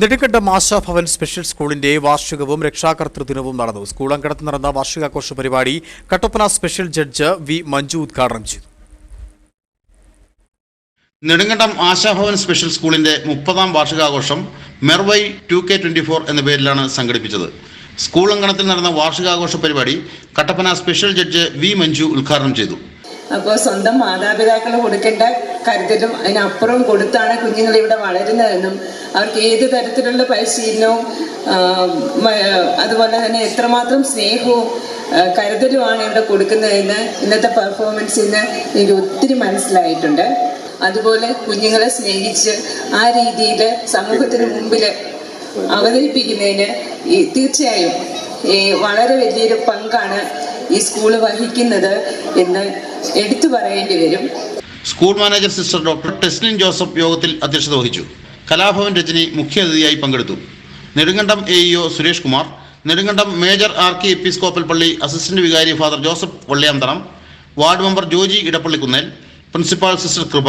Nedumkandam Ashabhavan special സ്കൂളിന്റെ വാർഷികവും രക്ഷാകർതൃ ദിനവും നടന്നു. സ്കൂൾ അങ്കണത്ത് നടന്ന വാർഷികാഘോഷ പരിപാടി Kattappana special judge V Manju ഉദ്ഘാടനം ചെയ്തു. നെടുങ്കണ്ടം ആശാഭവൻ സ്പെഷ്യൽ സ്കൂളിന്റെ മുപ്പതാം വാർഷികാഘോഷം മെർവൈ ടു കെ ട്വന്റി ഫോർ എന്ന പേരിലാണ് സംഘടിപ്പിച്ചത്. സ്കൂൾ അങ്കണത്തിൽ നടന്ന വാർഷികാഘോഷ പരിപാടി Kattappana special judge V Manju ഉദ്ഘാടനം ചെയ്തു. അപ്പോൾ സ്വന്തം മാതാപിതാക്കൾ കൊടുക്കേണ്ട കരുതലും അതിനപ്പുറം കൊടുത്താണ് കുഞ്ഞുങ്ങൾ ഇവിടെ വളരുന്നതെന്നും അവർക്ക് ഏത് തരത്തിലുള്ള പരിശീലനവും അതുപോലെ തന്നെ എത്രമാത്രം സ്നേഹവും കരുതലുമാണ് ഇവിടെ കൊടുക്കുന്നതെന്ന് ഇന്നത്തെ പെർഫോമൻസിൽ നിന്ന് എനിക്ക് ഒത്തിരി മനസ്സിലായിട്ടുണ്ട്. അതുപോലെ കുഞ്ഞുങ്ങളെ സ്നേഹിച്ച് ആ രീതിയിൽ സമൂഹത്തിന് മുമ്പിൽ അവതരിപ്പിക്കുന്നതിന് തീർച്ചയായും വളരെ വലിയൊരു പങ്കാണ് ഈ സ്കൂൾ വഹിക്കുന്നത് എന്ന് എടുത്തു പറയേണ്ടി വരും. School manager sister doctor Teslin Joseph യോഗത്തിൽ അധ്യക്ഷത വഹിച്ചു. കലാഭവൻ രജനി മുഖ്യാതിഥിയായി പങ്കെടുത്തു. Nedumkandam A E O Suresh Kumar Nedumkandam major K episcopal പള്ളി അസിസ്റ്റന്റ് വികാരി father Joseph Valliyanthanam ward member Joji Edappallikunnel principal sister Kripa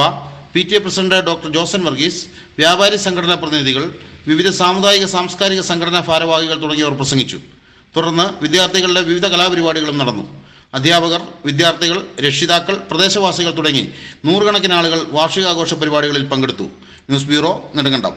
P T A president doctor Joson Varghese വ്യാപാരി സംഘടനാ പ്രതിനിധികൾ വിവിധ സാമുദായിക സാംസ്കാരിക സംഘടനാ ഭാരവാഹികൾ തുടങ്ങിയവർ പ്രസംഗിച്ചു. തുടർന്ന് വിദ്യാർത്ഥികളുടെ വിവിധ കലാപരിപാടികളും നടന്നു. അധ്യാപകർ വിദ്യാർത്ഥികൾ രക്ഷിതാക്കൾ പ്രദേശവാസികൾ തുടങ്ങി നൂറുകണക്കിന് ആളുകൾ വാർഷികാഘോഷ പരിപാടികളിൽ പങ്കെടുത്തു. News bureau Nedumkandam.